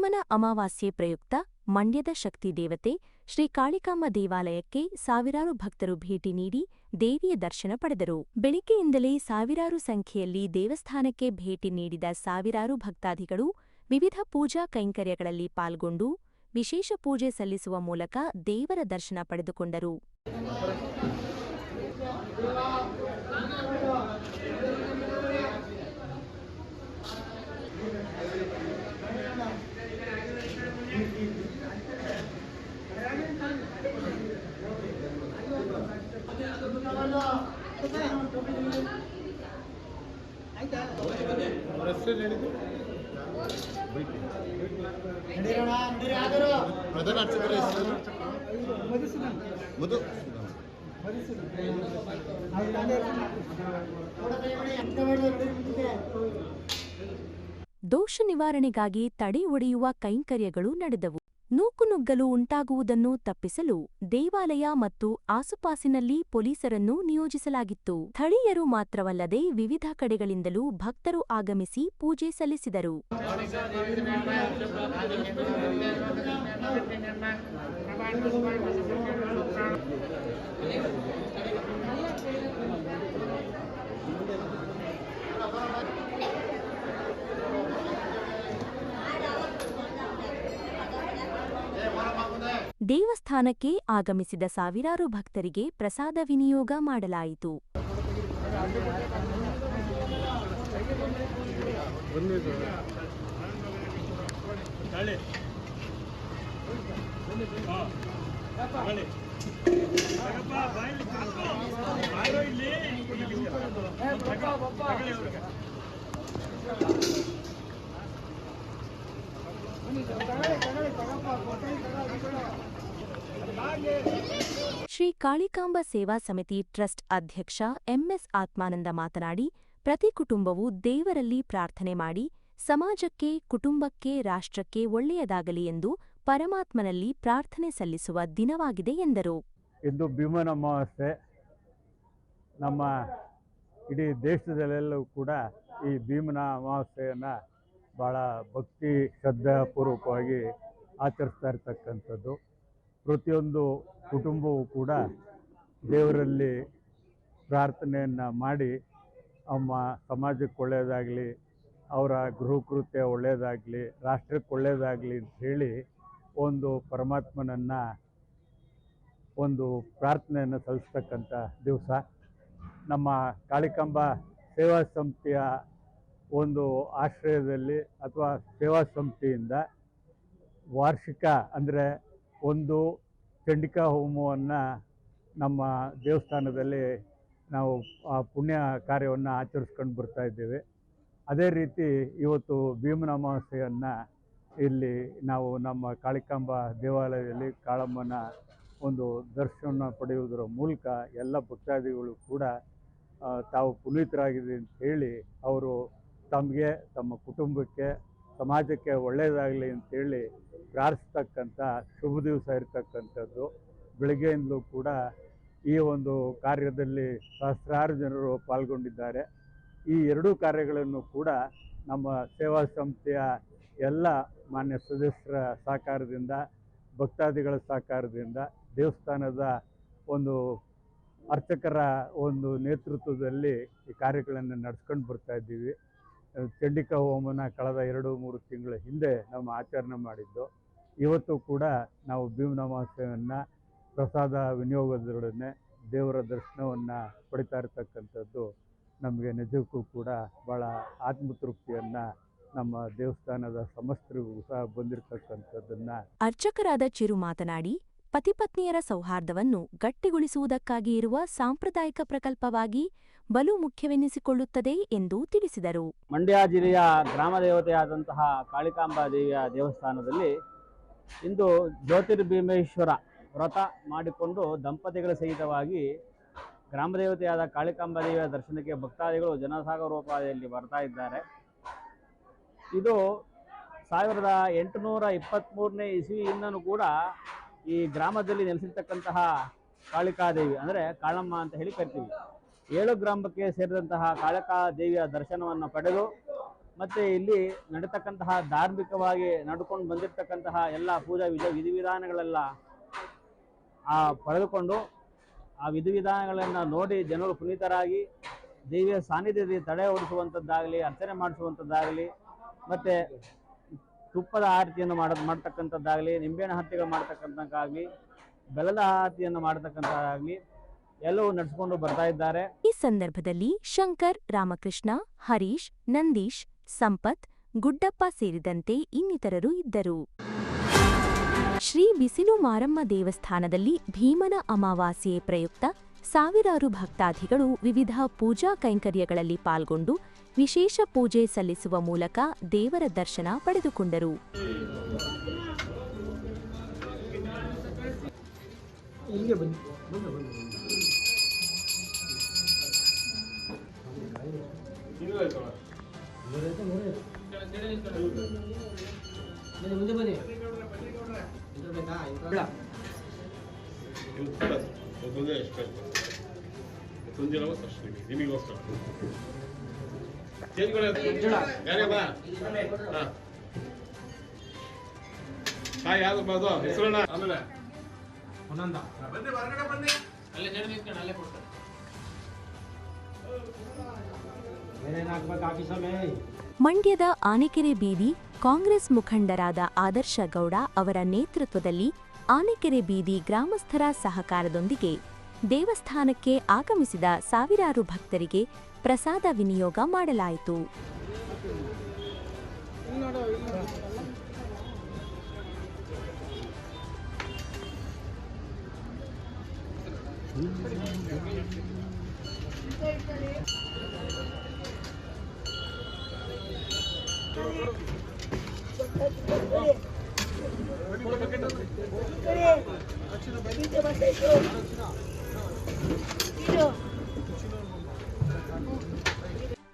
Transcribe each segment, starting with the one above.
ಭೀಮನ ಅಮಾವಾಸ್ಯೆ ಪ್ರಯುಕ್ತ ಮಂಡ್ಯದ ಶಕ್ತಿ ದೇವತೆ ಶ್ರೀ ಕಾಳಿಕಾಂಬ ದೇವಾಲಯಕ್ಕೆ ಸಾವಿರಾರು ಭಕ್ತರು ಭೇಟಿ ನೀಡಿ ದೇವಿಯ ದರ್ಶನ ಪಡೆದರು. ಬೆಳಿಗ್ಗೆಯಿಂದಲೇ ಸಾವಿರಾರು ಸಂಖ್ಯೆಯಲ್ಲಿ ದೇವಸ್ಥಾನಕ್ಕೆ ಭೇಟಿ ನೀಡಿದ ಸಾವಿರಾರು ಭಕ್ತಾದಿಗಳು ವಿವಿಧ ಪೂಜಾ ಕೈಂಕರ್ಯಗಳಲ್ಲಿ ಪಾಲ್ಗೊಂಡು ವಿಶೇಷ ಪೂಜೆ ಸಲ್ಲಿಸುವ ಮೂಲಕ ದೇವರ ದರ್ಶನ ಪಡೆದುಕೊಂಡರು. ದೋಷ ನಿವಾರಣೆಗಾಗಿ ತಡೆ ಒಡೆಯುವ ಕೈಂಕರ್ಯಗಳು ನಡೆದವು. ನೂಕುನುಗ್ಗಲು ಉಂಟಾಗುವುದನ್ನು ತಪ್ಪಿಸಲು ದೇವಾಲಯ ಮತ್ತು ಆಸುಪಾಸಿನಲ್ಲಿ ಪೊಲೀಸರನ್ನು ನಿಯೋಜಿಸಲಾಗಿತ್ತು. ಸ್ಥಳೀಯರು ಮಾತ್ರವಲ್ಲದೆ ವಿವಿಧ ಕಡೆಗಳಿಂದಲೂ ಭಕ್ತರು ಆಗಮಿಸಿ ಪೂಜೆ ಸಲ್ಲಿಸಿದರು. ದೇವಸ್ಥಾನಕ್ಕೆ ಆಗಮಿಸಿದ ಸಾವಿರಾರು ಭಕ್ತರಿಗೆ ಪ್ರಸಾದ ವಿನಿಯೋಗ ಮಾಡಲಾಯಿತು. ಶ್ರೀ ಕಾಳಿಕಾಂಬ ಸೇವಾ ಸಮಿತಿ ಟ್ರಸ್ಟ್ ಅಧ್ಯಕ್ಷ ಎಂಎಸ್ ಆತ್ಮಾನಂದ ಮಾತನಾಡಿ, ಪ್ರತಿ ಕುಟುಂಬವು ದೇವರಲ್ಲಿ ಪ್ರಾರ್ಥನೆ ಮಾಡಿ, ಸಮಾಜಕ್ಕೆ, ಕುಟುಂಬಕ್ಕೆ, ರಾಷ್ಟ್ರಕ್ಕೆ ಒಳ್ಳೆಯದಾಗಲಿ ಎಂದು ಪರಮಾತ್ಮನಲ್ಲಿ ಪ್ರಾರ್ಥನೆ ಸಲ್ಲಿಸುವ ದಿನವಾಗಿದೆ ಎಂದರು. ಇಂದು ಭೀಮನ ಅಮಾವಾಸ್ಯೆ. ನಮ್ಮ ಇಡೀ ದೇಶದಲ್ಲೆಲ್ಲವೂ ಕೂಡ ಈ ಭೀಮನ ಅಮಾವಾಸ್ಯೆಯನ್ನು ಭಾಳ ಭಕ್ತಿ ಶ್ರದ್ಧಾಪೂರ್ವಕವಾಗಿ ಆಚರಿಸ್ತಾ ಇರ್ತಕ್ಕಂಥದ್ದು. ಪ್ರತಿಯೊಂದು ಕುಟುಂಬವೂ ಕೂಡ ದೇವರಲ್ಲಿ ಪ್ರಾರ್ಥನೆಯನ್ನು ಮಾಡಿ ನಮ್ಮ ಸಮಾಜಕ್ಕೆ ಒಳ್ಳೆಯದಾಗಲಿ, ಅವರ ಗೃಹಕೃತ್ಯ ಒಳ್ಳೆಯದಾಗಲಿ, ರಾಷ್ಟ್ರಕ್ಕೆ ಒಳ್ಳೆಯದಾಗಲಿ ಅಂತ ಹೇಳಿ ಒಂದು ಪರಮಾತ್ಮನನ್ನು ಒಂದು ಪ್ರಾರ್ಥನೆಯನ್ನು ಸಲ್ಲಿಸ್ತಕ್ಕಂಥ ದಿವಸ. ನಮ್ಮ ಕಾಳಿಕಾಂಬ ಸೇವಾ ಸಂಸ್ಥೆಯ ಒಂದು ಆಶ್ರಯದಲ್ಲಿ ಅಥವಾ ಸೇವಾ ಸಂಸ್ಥೆಯಿಂದ ವಾರ್ಷಿಕ ಅಂದರೆ ಒಂದು ಚಂಡಿಕಾ ಹೋಮವನ್ನು ನಮ್ಮ ದೇವಸ್ಥಾನದಲ್ಲಿ ನಾವು ಆ ಪುಣ್ಯ ಕಾರ್ಯವನ್ನು ಆಚರಿಸ್ಕೊಂಡು ಬರ್ತಾ ಇದ್ದೇವೆ. ಅದೇ ರೀತಿ ಇವತ್ತು ಭೀಮನ ಅಮಾವಾಸ್ಯೆಯನ್ನು ಇಲ್ಲಿ ನಾವು ನಮ್ಮ ಕಾಳಿಕಾಂಬ ದೇವಾಲಯದಲ್ಲಿ ಕಾಳಮ್ಮನ ಒಂದು ದರ್ಶನ ಪಡೆಯುವುದರ ಮೂಲಕ ಎಲ್ಲ ಭಕ್ತಾದಿಗಳು ಕೂಡ ತಾವು ಪುನೀತರಾಗಿದೆ ಅಂತ ಹೇಳಿ ಅವರು ತಮಗೆ, ತಮ್ಮ ಕುಟುಂಬಕ್ಕೆ ಸಮಾಜಕ್ಕೆ ಒಳ್ಳೆಯದಾಗಲಿ ಅಂತೇಳಿ ಪ್ರಾರ್ಥಿಸ್ತಕ್ಕಂಥ ಶುಭ ದಿವಸ ಇರತಕ್ಕಂಥದ್ದು. ಬೆಳಗ್ಗೆಯಿಂದಲೂ ಕೂಡ ಈ ಒಂದು ಕಾರ್ಯದಲ್ಲಿ ಸಹಸ್ರಾರು ಜನರು ಪಾಲ್ಗೊಂಡಿದ್ದಾರೆ. ಈ ಎರಡೂ ಕಾರ್ಯಗಳನ್ನು ಕೂಡ ನಮ್ಮ ಸೇವಾ ಸಂಸ್ಥೆಯ ಎಲ್ಲ ಮಾನ್ಯ ಸದಸ್ಯರ ಸಹಕಾರದಿಂದ, ಭಕ್ತಾದಿಗಳ ಸಹಕಾರದಿಂದ, ದೇವಸ್ಥಾನದ ಒಂದು ಅರ್ಚಕರ ಒಂದು ನೇತೃತ್ವದಲ್ಲಿ ಈ ಕಾರ್ಯಗಳನ್ನು ನಡೆಸ್ಕೊಂಡು ಬರ್ತಾ ಇದ್ದೀವಿ. ಚಂಡಿಕಾ ಹೋಮನ ಕಳೆದ ಎರಡು, ಮೂರು ತಿಂಗಳ ಹಿಂದೆ ನಾವು ಆಚರಣೆ ಮಾಡಿದ್ದು. ಇವತ್ತು ಕೂಡ ನಾವು ಭೀಮನ ಅಮಾವಾಸ್ಯೆಯನ್ನು ಪ್ರಸಾದ ವಿನಿಯೋಗದೊಡನೆ ದೇವರ ದರ್ಶನವನ್ನು ಪಡಿತಾ ಇರತಕ್ಕಂಥದ್ದು ನಮಗೆ ನಿಜಕ್ಕೂ ಕೂಡ ಭಾಳ ಆತ್ಮತೃಪ್ತಿಯನ್ನು ನಮ್ಮ ದೇವಸ್ಥಾನದ ಸಮಸ್ತರಿಗೂ ಸಹ ಬಂದಿರತಕ್ಕಂಥದ್ದನ್ನು ಅರ್ಚಕರಾದ ಚಿರು ಮಾತನಾಡಿ ಪತಿಪತ್ನಿಯರ ಸೌಹಾರ್ದವನ್ನು ಗಟ್ಟಿಗೊಳಿಸುವುದಕ್ಕಾಗಿ ಇರುವ ಸಾಂಪ್ರದಾಯಿಕ ಪ್ರಕಲ್ಪವಾಗಿ ಬಲು ಮುಖ್ಯವೆನಿಸಿಕೊಳ್ಳುತ್ತದೆ ಎಂದು ತಿಳಿಸಿದರು. ಮಂಡ್ಯ ಜಿಲ್ಲೆಯ ಗ್ರಾಮ ದೇವತೆಯಾದಂತಹ ಕಾಳಿಕಾಂಬಾ ದೇವಿಯ ದೇವಸ್ಥಾನದಲ್ಲಿ ಇಂದು ಜ್ಯೋತಿರ್ಭೀಮೇಶ್ವರ ವ್ರತ ಮಾಡಿಕೊಂಡು ದಂಪತಿಗಳ ಸಹಿತವಾಗಿ ಗ್ರಾಮ ದೇವತೆಯಾದ ಕಾಳಿಕಾಂಬಾ ದೇವಿಯ ದರ್ಶನಕ್ಕೆ ಭಕ್ತಾದಿಗಳು ಜನಸಾಗರೋಪಾದಿಯಲ್ಲಿ ಬರ್ತಾ ಇದ್ದಾರೆ. ಇದು ಸಾವಿರದ ಎಂಟುನೂರ ಇಪ್ಪತ್ತ್ಮೂರನೇ ಇಸವಿಯಿಂದನೂ ಕೂಡ ಈ ಗ್ರಾಮದಲ್ಲಿ ನೆಲೆಸಿರ್ತಕ್ಕಂತಹ ಕಾಳಿಕಾದೇವಿ, ಅಂದರೆ ಕಾಳಮ್ಮ ಅಂತ ಹೇಳಿ ಕರಿತೀವಿ. ಏಳು ಗ್ರಾಮಕ್ಕೆ ಸೇರಿದಂತಹ ಕಾಳಕಾ ದೇವಿಯ ದರ್ಶನವನ್ನು ಪಡೆದು ಮತ್ತು ಇಲ್ಲಿ ನಡೀತಕ್ಕಂತಹ ಧಾರ್ಮಿಕವಾಗಿ ನಡ್ಕೊಂಡು ಬಂದಿರತಕ್ಕಂತಹ ಎಲ್ಲ ಪೂಜಾ ವಿಧ ವಿಧಿವಿಧಾನಗಳೆಲ್ಲ, ಆ, ಪಡೆದುಕೊಂಡು ಆ ವಿಧಿವಿಧಾನಗಳನ್ನು ನೋಡಿ ಜನರು ಪುನೀತರಾಗಿ ದೇವಿಯ ಸಾನ್ನಿಧ್ಯದಲ್ಲಿ ತಡೆ ಓಡಿಸುವಂಥದ್ದಾಗಲಿ ಅರ್ಚನೆ ಮಾಡಿಸುವಂಥದ್ದಾಗಲಿ ಮತ್ತು ತುಪ್ಪದ ಆರತಿಯನ್ನು ಮಾಡ, ಮಾಡ್ತಕ್ಕಂಥದ್ದಾಗಲಿ, ನಿಂಬೆಹಣ್ಣು ಹತ್ತಿಗಳು ಮಾಡ್ತಕ್ಕಂಥದ್ದಾಗಲಿ, ಬೆಲ್ಲದ ಆರತಿಯನ್ನು ಮಾಡ್ತಕ್ಕಂಥದ್ದಾಗಲಿ ಎಲ್ಲವೂ ನಡೆಸಿಕೊಂಡು ಬರ್ತಾ ಇದ್ದಾರೆ. ಈ ಸಂದರ್ಭದಲ್ಲಿ ಶಂಕರ್ ರಾಮಕೃಷ್ಣ ಹರೀಶ್ ನಂದೀಶ್ ಸಂಪತ್ ಗುಡ್ಡಪ್ಪ ಸೇರಿದಂತೆ ಇನ್ನಿತರರು ಇದ್ದರು. ಶ್ರೀ ಬಿಸಿಲು ಮಾರಮ್ಮ ದೇವಸ್ಥಾನದಲ್ಲಿ ಭೀಮನ ಅಮಾವಾಸ್ಯೆ ಪ್ರಯುಕ್ತ ಸಾವಿರಾರು ಭಕ್ತಾದಿಗಳು ವಿವಿಧ ಪೂಜಾ ಕೈಂಕರ್ಯಗಳಲ್ಲಿ ಪಾಲ್ಗೊಂಡು ವಿಶೇಷ ಪೂಜೆ ಸಲ್ಲಿಸುವ ಮೂಲಕ ದೇವರ ದರ್ಶನ ಪಡೆದುಕೊಂಡರು. ಮುಂದೆ ಬನ್ನಿ ಬೇಕಾ ನಿಮಗೋಸ್ಕರ ಯಾರೇ ಬಾದು ಹೆಸರಣ್ಣ ಆಮೇಲೆ ಒಂದೊಂದ ಏನೇನು ಹಾಕ್ಬೇಕು ಆಫೀಸಮ್ಮೆ ಮಂಡ್ಯದ ಆನೆಕೆರೆ ಬೀದಿ ಕಾಂಗ್ರೆಸ್ ಮುಖಂಡರಾದ ಆದರ್ಶ ಗೌಡ ಅವರ ನೇತೃತ್ವದಲ್ಲಿ ಆನೆಕೆರೆ ಬೀದಿ ಗ್ರಾಮಸ್ಥರ ಸಹಕಾರದೊಂದಿಗೆ ದೇವಸ್ಥಾನಕ್ಕೆ ಆಗಮಿಸಿದ ಸಾವಿರಾರು ಭಕ್ತರಿಗೆ ಪ್ರಸಾದ ವಿನಿಯೋಗ ಮಾಡಲಾಯಿತು.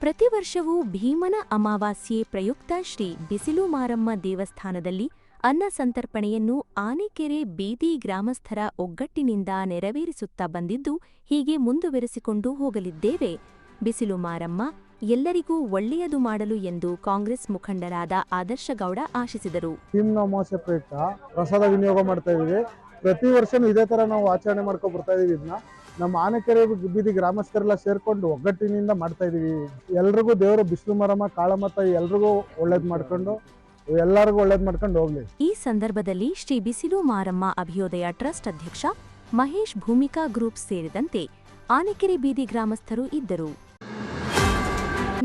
ಪ್ರತಿ ವರ್ಷವೂ ಭೀಮನ ಅಮಾವಾಸ್ಯೆ ಪ್ರಯುಕ್ತ ಶ್ರೀ ಬಿಸಿಲು ಮಾರಮ್ಮ ದೇವಸ್ಥಾನದಲ್ಲಿ ಅನ್ನ ಸಂತರ್ಪಣೆಯನ್ನು ಆನೆಕೆರೆ ಬೀದಿ ಗ್ರಾಮಸ್ಥರ ಒಗ್ಗಟ್ಟಿನಿಂದ ನೆರವೇರಿಸುತ್ತಾ ಬಂದಿದ್ದು ಹೀಗೆ ಮುಂದುವರೆಸಿಕೊಂಡು ಹೋಗಲಿದ್ದೇವೆ. ಬಿಸಿಲು ಮಾರಮ್ಮ ಎಲ್ಲರಿಗೂ ಒಳ್ಳೆಯದು ಮಾಡಲು ಎಂದು ಕಾಂಗ್ರೆಸ್ ಮುಖಂಡರಾದ ಆದರ್ಶಗೌಡ ಆಶಿಸಿದರು. ಅಮಾವಾಸ್ಯೆ ಪ್ರಯುಕ್ತ ಪ್ರಸಾದ ವಿನಿಯೋಗ ಮಾಡ್ತಾ ಇದೀವಿ ಪ್ರತಿ ವರ್ಷನೂ ಇದೇ ತರ ನಾವು ಆಚರಣೆ ಮಾಡ್ಕೊ ಬರ್ತಾ ಇದೀವಿ ಇದನ್ನ. ನಮ್ಮ ಆನೆಕೆರೆ ಬೀದಿ ಗ್ರಾಮಸ್ಥರೆಲ್ಲ ಸೇರ್ಕೊಂಡು ಒಗ್ಗಟ್ಟಿನಿಂದ ಮಾಡ್ತಾ ಇದೀವಿ ಎಲ್ರಿಗೂ ದೇವರು ಬಿಸಿಲು ಮರಮ ಕಾಳಮತ ಎಲ್ರಿಗೂ ಒಳ್ಳೇದ್ ಮಾಡ್ಕೊಂಡು ಎಲ್ಲರಿಗೂ ಒಳ್ಳೇದ್ ಮಾಡ್ಕೊಂಡು ಹೋಗ್ಲಿ. ಈ ಸಂದರ್ಭದಲ್ಲಿ ಶ್ರೀ ಬಿಸಿಲು ಮಾರಮ್ಮ ಅಭಿಯೋದಯ ಟ್ರಸ್ಟ್ ಅಧ್ಯಕ್ಷ ಮಹೇಶ್ ಭೂಮಿಕಾ ಗ್ರೂಪ್ ಸೇರಿದಂತೆ ಆನೆಕೆರೆ ಬೀದಿ ಗ್ರಾಮಸ್ಥರು ಇದ್ದರು.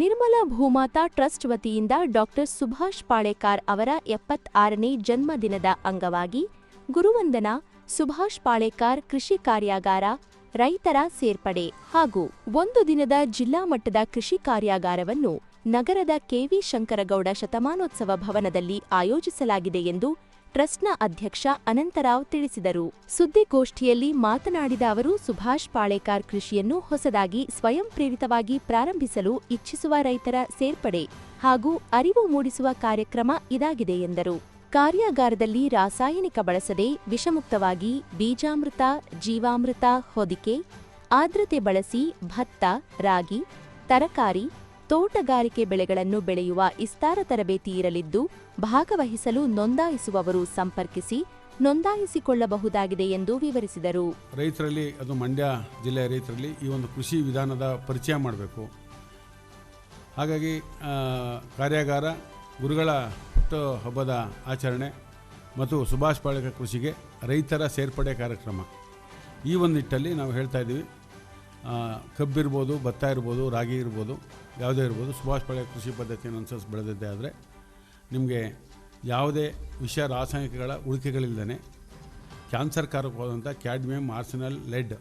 ನಿರ್ಮಲಾ ಭೂಮಾತಾ ಟ್ರಸ್ಟ್ ವತಿಯಿಂದ ಡಾಕ್ಟರ್ ಸುಭಾಷ್ ಪಾಳೇಕಾರ್ ಅವರ ಎಪ್ಪತ್ತಾರನೇ ಜನ್ಮದಿನದ ಅಂಗವಾಗಿ ಗುರುವಂದನಾ ಸುಭಾಷ್ ಪಾಳೇಕಾರ್ ಕೃಷಿ ಕಾರ್ಯಾಗಾರ ರೈತರ ಸೇರ್ಪಡೆ ಹಾಗೂ ಒಂದು ದಿನದ ಜಿಲ್ಲಾ ಮಟ್ಟದ ಕೃಷಿ ಕಾರ್ಯಾಗಾರವನ್ನು ನಗರದ ಕೆವಿ ಶಂಕರಗೌಡ ಶತಮಾನೋತ್ಸವ ಭವನದಲ್ಲಿ ಆಯೋಜಿಸಲಾಗಿದೆ ಎಂದು ಟ್ರಸ್ಟ್ನ ಅಧ್ಯಕ್ಷ ಅನಂತರಾವ್ ತಿಳಿಸಿದರು. ಸುದ್ದಿಗೋಷ್ಠಿಯಲ್ಲಿ ಮಾತನಾಡಿದ ಅವರು, ಸುಭಾಷ್ ಪಾಳೇಕಾರ್ ಕೃಷಿಯನ್ನು ಹೊಸದಾಗಿ ಸ್ವಯಂ ಪ್ರೇರಿತವಾಗಿ ಪ್ರಾರಂಭಿಸಲು ಇಚ್ಛಿಸುವ ರೈತರ ಸೇರ್ಪಡೆ ಹಾಗೂ ಅರಿವು ಮೂಡಿಸುವ ಕಾರ್ಯಕ್ರಮ ಇದಾಗಿದೆ ಎಂದರು. ಕಾರ್ಯಾಗಾರದಲ್ಲಿ ರಾಸಾಯನಿಕ ಬಳಸದೆ ವಿಷಮುಕ್ತವಾಗಿ ಬೀಜಾಮೃತ, ಜೀವಾಮೃತ, ಹೊದಿಕೆ ಆದ್ರತೆ ಬಳಸಿ ಭತ್ತ, ರಾಗಿ, ತರಕಾರಿ ತೋಟಗಾರಿಕೆ ಬೆಳೆಗಳನ್ನು ಬೆಳೆಯುವ ಇಸ್ತಾರ ತರಬೇತಿ ಇರಲಿದ್ದು, ಭಾಗವಹಿಸಲು ನೋಂದಾಯಿಸುವವರು ಸಂಪರ್ಕಿಸಿ ನೋಂದಾಯಿಸಿಕೊಳ್ಳಬಹುದಾಗಿದೆ ಎಂದು ವಿವರಿಸಿದರು. ರೈತರಲ್ಲಿ, ಅದು ಮಂಡ್ಯ ಜಿಲ್ಲೆಯ ರೈತರಲ್ಲಿ ಈ ಒಂದು ಕೃಷಿ ವಿಧಾನದ ಪರಿಚಯ ಮಾಡಬೇಕು. ಹಾಗಾಗಿ ಕಾರ್ಯಾಗಾರ ಗುರುಗಳ ಹಬ್ಬದ ಆಚರಣೆ ಮತ್ತು ಸುಭಾಷ್ ಪಾಳಕ ಕೃಷಿಗೆ ರೈತರ ಸೇರ್ಪಡೆ ಕಾರ್ಯಕ್ರಮ. ಈ ಒಂದು ನಿಟ್ಟಲ್ಲಿ ನಾವು ಹೇಳ್ತಾ ಇದ್ದೀವಿ ಕಬ್ಬಿರ್ಬೋದು ಭತ್ತ ಇರ್ಬೋದು, ರಾಗಿ ಇರ್ಬೋದು, ಯಾವುದೇ ಇರ್ಬೋದು, ಸುಭಾಷ್ ಪಾಳೇಕರ್ ಕೃಷಿ ಪದ್ಧತಿಯನ್ನು ಅನುಸರಿಸಿ ಬೆಳೆದಿದ್ದೆ ಆದರೆ ನಿಮಗೆ ಯಾವುದೇ ವಿಷ ರಾಸಾಯನಿಕಗಳ ಉಳಿಕೆಗಳಿಲ್ಲದೇ ಕ್ಯಾನ್ಸರ್ ಕಾರಕವಾದಂಥ ಕ್ಯಾಡ್ಮಿಯಂ, ಆರ್ಸಿನಲ್, ಲೆಡ್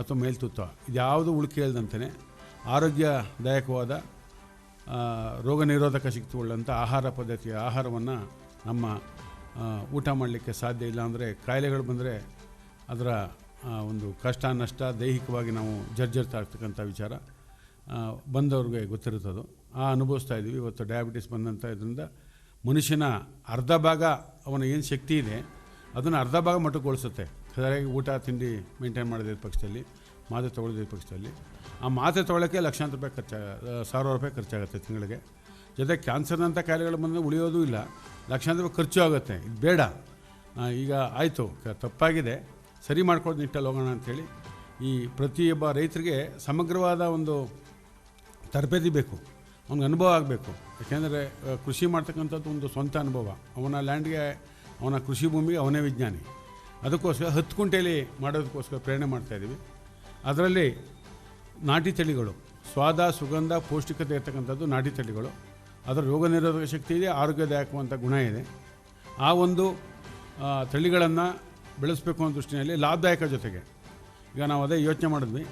ಅಥವಾ ಇದು ಇದ್ಯಾವುದು ಉಳಿಕೆ ಇಲ್ಲದಂತೆಯೇ ಆರೋಗ್ಯದಾಯಕವಾದ ರೋಗ ನಿರೋಧಕ ಶಕ್ತಿ ಉಳ್ಳಂಥ ಆಹಾರ ಪದ್ಧತಿಯ ಆಹಾರವನ್ನು ನಮ್ಮ ಊಟ ಮಾಡಲಿಕ್ಕೆ ಸಾಧ್ಯ ಇಲ್ಲ ಅಂದರೆ ಕಾಯಿಲೆಗಳು ಬಂದರೆ ಅದರ ಒಂದು ಕಷ್ಟ, ನಷ್ಟ ದೈಹಿಕವಾಗಿ ನಾವು ಜರ್ಜರ್ತಾ ಆಗ್ತಕ್ಕಂಥ ವಿಚಾರ ಬಂದವ್ರಿಗೆ ಗೊತ್ತಿರುತ್ತದು. ಆ, ಅನುಭವಿಸ್ತಾ ಇದ್ದೀವಿ. ಇವತ್ತು ಡಯಾಬಿಟಿಸ್ ಬಂದಂಥ ಇದರಿಂದ ಮನುಷ್ಯನ ಅರ್ಧ ಭಾಗ ಅವನ ಏನು ಶಕ್ತಿ ಇದೆ, ಅದನ್ನು ಅರ್ಧ ಭಾಗ ಮಟ್ಟಗೊಳಿಸುತ್ತೆ. ಸರಿಯಾಗಿ ಊಟ, ತಿಂಡಿ ಮೇಂಟೈನ್ ಮಾಡಿದ ಪಕ್ಷದಲ್ಲಿ, ಮಾತ್ರೆ ತೊಗೊಳ್ದಿದ್ದ ಪಕ್ಷದಲ್ಲಿ. ಆ ಮಾತ್ರೆ ತೊಗೊಳ್ಳೋಕ್ಕೆ ಲಕ್ಷಾಂತರ ರೂಪಾಯಿ ಖರ್ಚಾಗ ಸಾವಿರ ರೂಪಾಯಿ ಖರ್ಚಾಗುತ್ತೆ ತಿಂಗಳಿಗೆ. ಜೊತೆ ಕ್ಯಾನ್ಸರ್ನಂಥ ಕಾಯಿಲೆಗಳು ಬಂದರೆ ಉಳಿಯೋದೂ ಇಲ್ಲ. ಲಕ್ಷಾಂತರ ರೂಪಾಯಿ ಖರ್ಚು ಆಗುತ್ತೆ. ಇದು ಬೇಡ. ಈಗ ಆಯಿತು. ತಪ್ಪಾಗಿದೆ. ಸರಿ ಮಾಡ್ಕೊಳ್ಳೋದು ನಿಟ್ಟಲ್ಲಿ ಹೋಗೋಣ ಅಂಥೇಳಿ ಈ ಪ್ರತಿಯೊಬ್ಬ ರೈತರಿಗೆ ಸಮಗ್ರವಾದ ಒಂದು ತರಬೇತಿ ಬೇಕು. ಅವ್ನಿಗೆ ಅನುಭವ ಆಗಬೇಕು. ಯಾಕೆಂದರೆ ಕೃಷಿ ಮಾಡ್ತಕ್ಕಂಥದ್ದು ಒಂದು ಸ್ವಂತ ಅನುಭವ. ಅವನ ಲ್ಯಾಂಡ್ಗೆ, ಅವನ ಕೃಷಿ ಭೂಮಿಗೆ ಅವನೇ ವಿಜ್ಞಾನಿ. ಅದಕ್ಕೋಸ್ಕರ ಹತ್ತು ಕುಂಟೆಯಲ್ಲಿ ಮಾಡೋದಕ್ಕೋಸ್ಕರ ಪ್ರೇರಣೆ ಮಾಡ್ತಾಯಿದ್ದೀವಿ ಅದರಲ್ಲಿ ನಾಟಿ ತಳಿಗಳು, ಸ್ವಾದ, ಸುಗಂಧ, ಪೌಷ್ಟಿಕತೆ ಇರ್ತಕ್ಕಂಥದ್ದು ನಾಟಿ ತಳಿಗಳು. ಅದರ ರೋಗ ನಿರೋಧಕ ಶಕ್ತಿ ಇದೆ ಆರೋಗ್ಯದಾಯಕವಂಥ ಗುಣ ಇದೆ. ಆ ಒಂದು ತಳಿಗಳನ್ನು ಬೆಳೆಸಬೇಕು ಅನ್ನೋ ದೃಷ್ಟಿಯಲ್ಲಿ ಲಾಭದಾಯಕ ಜೊತೆಗೆ. ಈಗ ನಾವು ಅದೇ ಯೋಚನೆ ಮಾಡಿದ್ವಿ.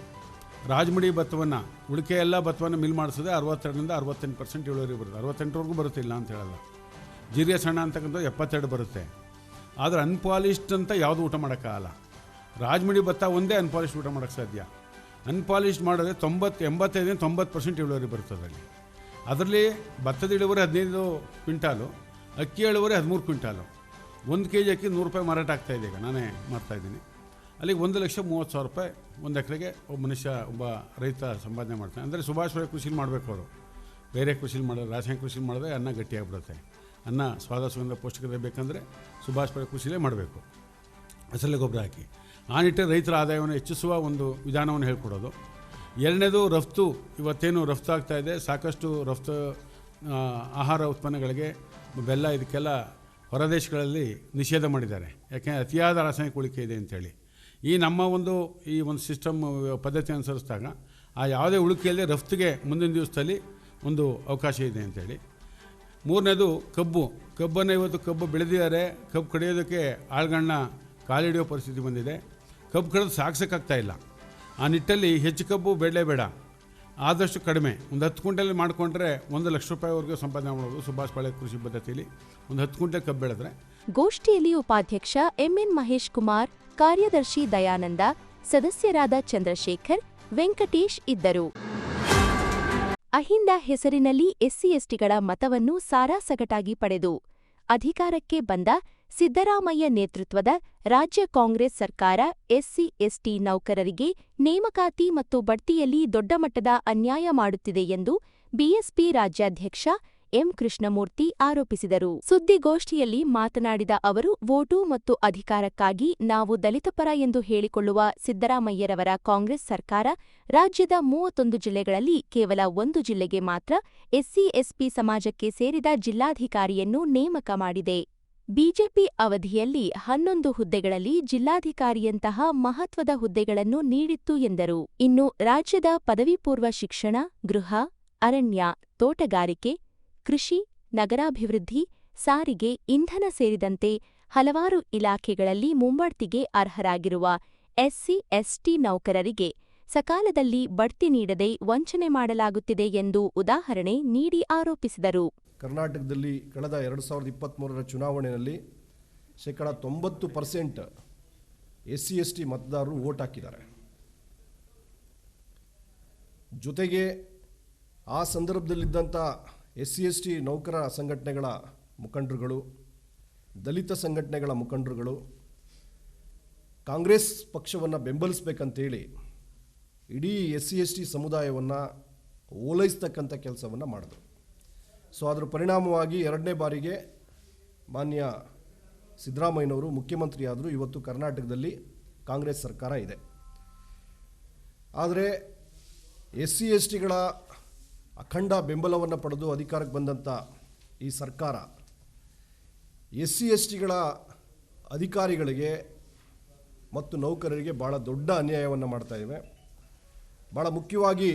ರಾಜಮುಡಿ ಭತ್ತವನ್ನು, ಉಳಿಕೆ ಎಲ್ಲ ಭತ್ತವನ್ನು ಮಿಲ್ ಮಾಡಿಸಿದ್ರೆ ಅರವತ್ತೆರಡರಿಂದ ಅರವತ್ತೆಂಟು ಪರ್ಸೆಂಟ್ ಇಳುವರಿ ಬರುತ್ತೆ. ಅರವತ್ತೆಂಟರವರೆಗೂ ಬರುತ್ತೆ ಇಲ್ಲ ಅಂತ ಹೇಳಲ್ಲ ಜೀರಿಗೆ ಸಣ್ಣ ಅಂತಕ್ಕಂಥ ಎಪ್ಪತ್ತೆರಡು ಬರುತ್ತೆ. ಆದರೆ ಅನ್ಪಾಲಿಶ್ಡ್ ಅಂತ ಯಾವುದು ಊಟ ಮಾಡೋಕ್ಕಾಗಲ್ಲ. ರಾಜಮುಡಿ ಭತ್ತ ಒಂದೇ ಅನ್ಪಾಲಿಶ್ಡ್ ಊಟ ಮಾಡೋಕ್ಕೆ ಸಾಧ್ಯ. ಅನ್ಪಾಲಿಶ್ಡ್ ಮಾಡಿದ್ರೆ ತೊಂಬತ್ತು, ಎಂಬತ್ತೈದರಿಂದ ತೊಂಬತ್ತು ಪರ್ಸೆಂಟ್ ಇಳುವರಿ ಬರುತ್ತೆ ಅದರಲ್ಲಿ. ಅದರಲ್ಲಿ ಭತ್ತದ ಇಳುವರಿ ಹದಿನೈದು ಕ್ವಿಂಟಾಲು, ಅಕ್ಕಿ ಇಳುವರಿ ಹದಿಮೂರು ಕ್ವಿಂಟಾಲು. ಒಂದು ಕೆ ಜಿ ಅಕ್ಕಿ ನೂರು ರೂಪಾಯಿ ಮಾರಾಟ ಆಗ್ತಾಯಿದೆ ಈಗ. ನಾನೇ ಮಾಡ್ತಾಯಿದ್ದೀನಿ ಅಲ್ಲಿಗೆ ಒಂದು ಲಕ್ಷ ಮೂವತ್ತು ಸಾವಿರ ರೂಪಾಯಿ ಒಂದು ಎಕರೆಗೆ ಒಬ್ಬ ಮನುಷ್ಯ, ಒಬ್ಬ ರೈತ ಸಂಪಾದನೆ ಮಾಡ್ತಾನೆ. ಅಂದರೆ ಸುಭಾಷ್ ಕೃಷಿಲಿ ಮಾಡಬೇಕು ಅವರು. ಬೇರೆ ಕೃಷಿಲಿ ಮಾಡೋದು ರಾಸಾಯನಿಕ ಕೃಷಿ ಮಾಡಿದ್ರೆ ಅನ್ನ ಗಟ್ಟಿಯಾಗ್ಬಿಡುತ್ತೆ ಅನ್ನ ಸ್ವಾದ ಸುಗಂಧ ಪೌಷ್ಟಿಕತೆ ಬೇಕಂದರೆ ಸುಭಾಷ್ ಒಳ್ಳೆ ಕೃಷಿಲೇ ಮಾಡಬೇಕು. ಹಸಲೆ ಗೊಬ್ಬರ ಹಾಕಿ. ಆ ನಿಟ್ಟಿನಲ್ಲಿ ರೈತರ ಆದಾಯವನ್ನು ಹೆಚ್ಚಿಸುವ ಒಂದು ವಿಧಾನವನ್ನು ಹೇಳ್ಕೊಡೋದು. ಎರಡನೇದು ರಫ್ತು. ಇವತ್ತೇನು ರಫ್ತು ಆಗ್ತಾಯಿದೆ ಇದೆ. ಸಾಕಷ್ಟು ರಫ್ತು ಆಹಾರ ಉತ್ಪನ್ನಗಳಿಗೆ ಬೆಲ್ಲ, ಇದಕ್ಕೆಲ್ಲ ಹೊರದೇಶಗಳಲ್ಲಿ ನಿಷೇಧ ಮಾಡಿದ್ದಾರೆ. ಯಾಕೆಂದರೆ ಅತಿಯಾದ ರಾಸಾಯನಿಕ ಉಳಿಕೆ ಇದೆ ಅಂತೇಳಿ. ಈ ನಮ್ಮ ಒಂದು, ಈ ಒಂದು ಸಿಸ್ಟಮ್ ಪದ್ಧತಿ ಅನುಸರಿಸಿದಾಗ ಆ ಯಾವುದೇ ಉಳಿಕೆಯಲ್ಲಿ ರಫ್ತಿಗೆ ಮುಂದಿನ ದಿವಸದಲ್ಲಿ ಒಂದು ಅವಕಾಶ ಇದೆ ಅಂತೇಳಿ. ಮೂರನೇದು ಕಬ್ಬು. ಕಬ್ಬನ್ನು ಇವತ್ತು ಕಬ್ಬು ಬೆಳೆದಿದ್ದಾರೆ. ಕಬ್ಬು ಕಡಿಯೋದಕ್ಕೆ ಆಳ್ಗಣ್ಣ ಕಾಲಿಡಿಯೋ ಪರಿಸ್ಥಿತಿ ಬಂದಿದೆ. ಕಬ್ಬು ಕಡಿದು ಸಾಕ್ಸೋಕ್ಕಾಗ್ತಾ ಇಲ್ಲ. ಆ ನಿಟ್ಟಲ್ಲಿ ಹೆಚ್ಚು ಕಬ್ಬು ಬೇಡ ಆದಷ್ಟು ಕಡಿಮೆ. ಒಂದು ಹತ್ತು ಕ್ವಿಂಟಲ್ ಮಾಡಿಕೊಂಡ್ರೆ ಒಂದು ಲಕ್ಷ ರೂಪಾಯಿವರೆಗೂ ಸಂಪಾದನೆ ಮಾಡಬಹುದು ಸುಭಾಷ್ ಪಾಳೆ ಕೃಷಿ ಪದ್ಧತಿಯಲ್ಲಿ. ಒಂದು ಹತ್ತು ಕ್ವಿಂಟಲ್ ಕಬ್ಬು ಬೆಳೆದ್ರೆ. ಗೋಷ್ಠಿಯಲ್ಲಿ ಉಪಾಧ್ಯಕ್ಷ ಎಂಎನ್ ಮಹೇಶ್ ಕುಮಾರ್, ಕಾರ್ಯದರ್ಶಿ ದಯಾನಂದ, ಸದಸ್ಯರಾದ ಚಂದ್ರಶೇಖರ್, ವೆಂಕಟೇಶ್ ಇದ್ದರು. ಅಹಿಂದ ಹೆಸರಿನಲ್ಲಿ ಎಸ್ಸಿಎಸ್ಟಿಗಳ ಮತವನ್ನು ಸಾರಾಸಗಟಾಗಿ ಪಡೆದು ಅಧಿಕಾರಕ್ಕೆ ಬಂದ ಸಿದ್ದರಾಮಯ್ಯ ನೇತೃತ್ವದ ರಾಜ್ಯ ಕಾಂಗ್ರೆಸ್ ಸರ್ಕಾರ, ಎಸ್ಸಿ, ಎಸ್ಟಿ ನೌಕರರಿಗೆ ನೇಮಕಾತಿ ಮತ್ತು ಬಡ್ತಿಯಲ್ಲಿ ದೊಡ್ಡ ಮಟ್ಟದ ಅನ್ಯಾಯ ಮಾಡುತ್ತಿದೆ ಎಂದು ಬಿಎಸ್ಪಿ ರಾಜ್ಯಾಧ್ಯಕ್ಷ ಎಂ ಕೃಷ್ಣಮೂರ್ತಿ ಆರೋಪಿಸಿದರು. ಸುದ್ದಿಗೋಷ್ಠಿಯಲ್ಲಿ ಮಾತನಾಡಿದ ಅವರು ವೋಟು ಮತ್ತು ಅಧಿಕಾರಕ್ಕಾಗಿ ನಾವು ದಲಿತಪರ ಎಂದು ಹೇಳಿಕೊಳ್ಳುವ ಸಿದ್ದರಾಮಯ್ಯರವರ ಕಾಂಗ್ರೆಸ್ ಸರ್ಕಾರ ರಾಜ್ಯದ ಮೂವತ್ತೊಂದು ಜಿಲ್ಲೆಗಳಲ್ಲಿ ಕೇವಲ ಒಂದು ಜಿಲ್ಲೆಗೆ ಮಾತ್ರ ಎಸ್ಸಿ ಎಸ್ಪಿ ಸಮಾಜಕ್ಕೆ ಸೇರಿದ ಜಿಲ್ಲಾಧಿಕಾರಿಯನ್ನು ನೇಮಕ ಮಾಡಿದೆ. ಬಿಜೆಪಿ ಅವಧಿಯಲ್ಲಿ ಹನ್ನೊಂದು ಹುದ್ದೆಗಳಲ್ಲಿ ಜಿಲ್ಲಾಧಿಕಾರಿಯಂತಹ ಮಹತ್ವದ ಹುದ್ದೆಗಳನ್ನು ನೀಡಿತ್ತು ಎಂದರು. ಇನ್ನು ರಾಜ್ಯದ ಪದವಿಪೂರ್ವ ಶಿಕ್ಷಣ, ಗೃಹ, ಅರಣ್ಯ, ತೋಟಗಾರಿಕೆ, ಕೃಷಿ, ನಗರಾಭಿವೃದ್ಧಿ, ಸಾರಿಗೆ, ಇಂಧನ ಸೇರಿದಂತೆ ಹಲವಾರು ಇಲಾಖೆಗಳಲ್ಲಿ ಮುಂಬಡ್ತಿಗೆ ಅರ್ಹರಾಗಿರುವ ಎಸ್ಸಿ, ಎಸ್ಟಿ ನೌಕರರಿಗೆ ಸಕಾಲದಲ್ಲಿ ಬಡ್ತಿ ನೀಡದೆ ವಂಚನೆ ಮಾಡಲಾಗುತ್ತಿದೆ ಎಂದು ಉದಾಹರಣೆ ನೀಡಿ ಆರೋಪಿಸಿದರು. ಕರ್ನಾಟಕದಲ್ಲಿ ಕಳೆದ ಎರಡು ಸಾವಿರದ ಇಪ್ಪತ್ತ್ಮೂರರ ಚುನಾವಣೆಯಲ್ಲಿ ಶೇಕಡ ತೊಂಬತ್ತು percent S C S T ಮತದಾರರು ವೋಟ್ ಹಾಕಿದ್ದಾರೆ. ಜೊತೆಗೆ ಆ ಸಂದರ್ಭದಲ್ಲಿದ್ದಂಥ ಎಸ್ ಸಿ ಎಸ್ ಟಿ ನೌಕರ ಸಂಘಟನೆಗಳ ಮುಖಂಡರುಗಳು, ದಲಿತ ಸಂಘಟನೆಗಳ ಮುಖಂಡರುಗಳು, ಕಾಂಗ್ರೆಸ್ ಪಕ್ಷವನ್ನು ಬೆಂಬಲಿಸಬೇಕಂತೇಳಿ ಇಡೀ ಎಸ್ ಸಿ ಎಸ್ ಟಿ ಸಮುದಾಯವನ್ನು ಓಲೈಸ್ತಕ್ಕಂಥ ಕೆಲಸವನ್ನು ಮಾಡಿದ್ರು ಸೊ ಅದರ ಪರಿಣಾಮವಾಗಿ ಎರಡನೇ ಬಾರಿಗೆ ಮಾನ್ಯ ಸಿದ್ದರಾಮಯ್ಯನವರು ಮುಖ್ಯಮಂತ್ರಿಯಾದರೂ ಇವತ್ತು ಕರ್ನಾಟಕದಲ್ಲಿ ಕಾಂಗ್ರೆಸ್ ಸರ್ಕಾರ ಇದೆ. ಆದರೆ ಎಸ್ ಸಿ ಎಸ್ ಟಿಗಳ ಅಖಂಡ ಬೆಂಬಲವನ್ನು ಪಡೆದು ಅಧಿಕಾರಕ್ಕೆ ಬಂದಂಥ ಈ ಸರ್ಕಾರ ಎಸ್ ಸಿ ಎಸ್ ಟಿಗಳ ಅಧಿಕಾರಿಗಳಿಗೆ ಮತ್ತು ನೌಕರರಿಗೆ ಭಾಳ ದೊಡ್ಡ ಅನ್ಯಾಯವನ್ನು ಮಾಡ್ತಾ ಇವೆ. ಭಾಳ ಮುಖ್ಯವಾಗಿ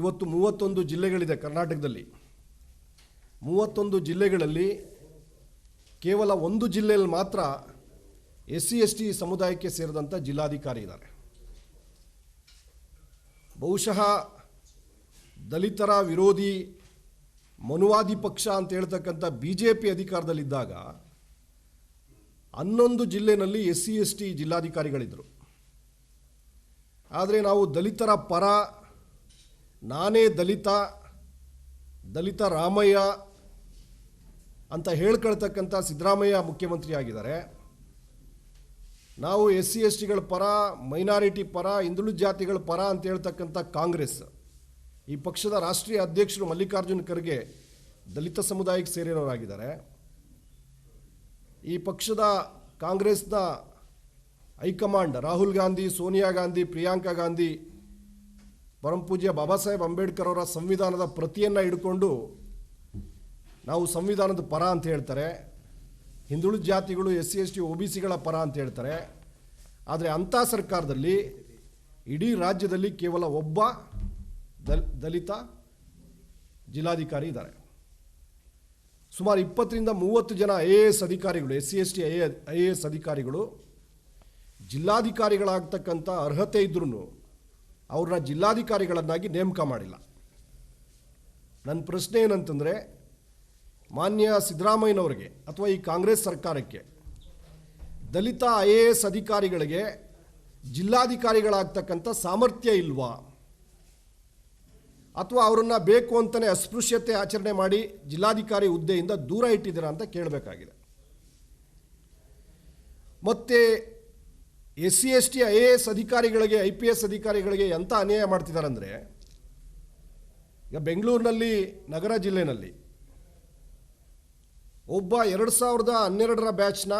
ಇವತ್ತು ಮೂವತ್ತೊಂದು ಜಿಲ್ಲೆಗಳಿದೆ ಕರ್ನಾಟಕದಲ್ಲಿ. ಮೂವತ್ತೊಂದು ಜಿಲ್ಲೆಗಳಲ್ಲಿ ಕೇವಲ ಒಂದು ಜಿಲ್ಲೆಯಲ್ಲಿ ಮಾತ್ರ ಎಸ್ ಸಿ, ಎಸ್ ಟಿ ಸಮುದಾಯಕ್ಕೆ ಸೇರಿದಂಥ ಜಿಲ್ಲಾಧಿಕಾರಿ ಇದ್ದಾರೆ. ಬಹುಶಃ ದಲಿತರ ವಿರೋಧಿ ಮನುವಾದಿ ಪಕ್ಷ ಅಂತ ಹೇಳ್ತಕ್ಕಂಥ ಬಿ ಜೆ ಪಿ ಅಧಿಕಾರದಲ್ಲಿದ್ದಾಗ ಹನ್ನೊಂದು ಜಿಲ್ಲೆನಲ್ಲಿ ಎಸ್ ಸಿ, ಎಸ್ ಟಿ ಜಿಲ್ಲಾಧಿಕಾರಿಗಳಿದ್ದರು. ಆದರೆ ನಾವು ದಲಿತರ ಪರ, ನಾನೇ ದಲಿತ ದಲಿತ ರಾಮಯ್ಯ ಅಂತ ಹೇಳ್ಕೊಳ್ತಕ್ಕಂಥ ಸಿದ್ದರಾಮಯ್ಯ ಮುಖ್ಯಮಂತ್ರಿ ಆಗಿದ್ದಾರೆ ನಾವು ಎಸ್ ಸಿ ಎಸ್ ಟಿಗಳ ಪರ, ಮೈನಾರಿಟಿ ಪರ, ಹಿಂದುಳಿದ ಜಾತಿಗಳ ಪರ ಅಂತ ಹೇಳ್ತಕ್ಕಂಥ ಕಾಂಗ್ರೆಸ್, ಈ ಪಕ್ಷದ ರಾಷ್ಟ್ರೀಯ ಅಧ್ಯಕ್ಷರು ಮಲ್ಲಿಕಾರ್ಜುನ ಖರ್ಗೆ ದಲಿತ ಸಮುದಾಯಕ್ಕೆ ಸೇರಿರೋರಾಗಿದ್ದಾರೆ. ಈ ಪಕ್ಷದ ಕಾಂಗ್ರೆಸ್ನ ಹೈಕಮಾಂಡ್ ರಾಹುಲ್ ಗಾಂಧಿ, ಸೋನಿಯಾ ಗಾಂಧಿ, ಪ್ರಿಯಾಂಕಾ ಗಾಂಧಿ ಪರಮಪೂಜ್ಯ ಬಾಬಾ ಸಾಹೇಬ್ ಅಂಬೇಡ್ಕರ್ ಅವರ ಸಂವಿಧಾನದ ಪ್ರತಿಯನ್ನು ಹಿಡ್ಕೊಂಡು ನಾವು ಸಂವಿಧಾನದ ಪರ ಅಂತ ಹೇಳ್ತಾರೆ. ಹಿಂದುಳಿದ ಜಾತಿಗಳು S C, S T, O B ಸಿಗಳ ಪರ ಅಂತ ಹೇಳ್ತಾರೆ. ಆದರೆ ಅಂಥ ಸರ್ಕಾರದಲ್ಲಿ ಇಡೀ ರಾಜ್ಯದಲ್ಲಿ ಕೇವಲ ಒಬ್ಬ ದಲ್, ದಲಿತ ಜಿಲ್ಲಾಧಿಕಾರಿ ಇದ್ದಾರೆ. ಸುಮಾರು ಇಪ್ಪತ್ತರಿಂದ ಮೂವತ್ತು ಜನ ಐ ಎ ಎಸ್ ಅಧಿಕಾರಿಗಳು, S C, S T, I I A S ಅಧಿಕಾರಿಗಳು ಜಿಲ್ಲಾಧಿಕಾರಿಗಳಾಗ್ತಕ್ಕಂಥ ಅರ್ಹತೆ ಇದ್ರೂ ಅವ್ರನ್ನ ಜಿಲ್ಲಾಧಿಕಾರಿಗಳನ್ನಾಗಿ ನೇಮಕ ಮಾಡಿಲ್ಲ. ನನ್ನ ಪ್ರಶ್ನೆ ಏನಂತಂದರೆ, ಮಾನ್ಯ ಸಿದ್ದರಾಮಯ್ಯನವರಿಗೆ ಅಥವಾ ಈ ಕಾಂಗ್ರೆಸ್ ಸರ್ಕಾರಕ್ಕೆ ದಲಿತ ಐ ಎ ಎಸ್ ಅಧಿಕಾರಿಗಳಿಗೆ ಜಿಲ್ಲಾಧಿಕಾರಿಗಳಾಗ್ತಕ್ಕಂಥ ಸಾಮರ್ಥ್ಯ ಇಲ್ವಾ? ಅಥವಾ ಅವರನ್ನು ಬೇಕು ಅಂತಲೇ ಅಸ್ಪೃಶ್ಯತೆ ಆಚರಣೆ ಮಾಡಿ ಜಿಲ್ಲಾಧಿಕಾರಿ ಹುದ್ದೆಯಿಂದ ದೂರ ಇಟ್ಟಿದ್ದೀರಾ ಅಂತ ಕೇಳಬೇಕಾಗಿದೆ. ಮತ್ತು S C S T I A S ಅಧಿಕಾರಿಗಳಿಗೆ, ಐ ಪಿ ಎಸ್ ಅಧಿಕಾರಿಗಳಿಗೆ ಎಂಥ ಅನ್ಯಾಯ ಮಾಡ್ತಿದ್ದಾರೆ ಅಂದರೆ ಈಗ ಬೆಂಗಳೂರಿನಲ್ಲಿ, ನಗರ ಜಿಲ್ಲೆನಲ್ಲಿ ಒಬ್ಬ ಎರಡು ಸಾವಿರದ ಹನ್ನೆರಡರ ಬ್ಯಾಚ್ನ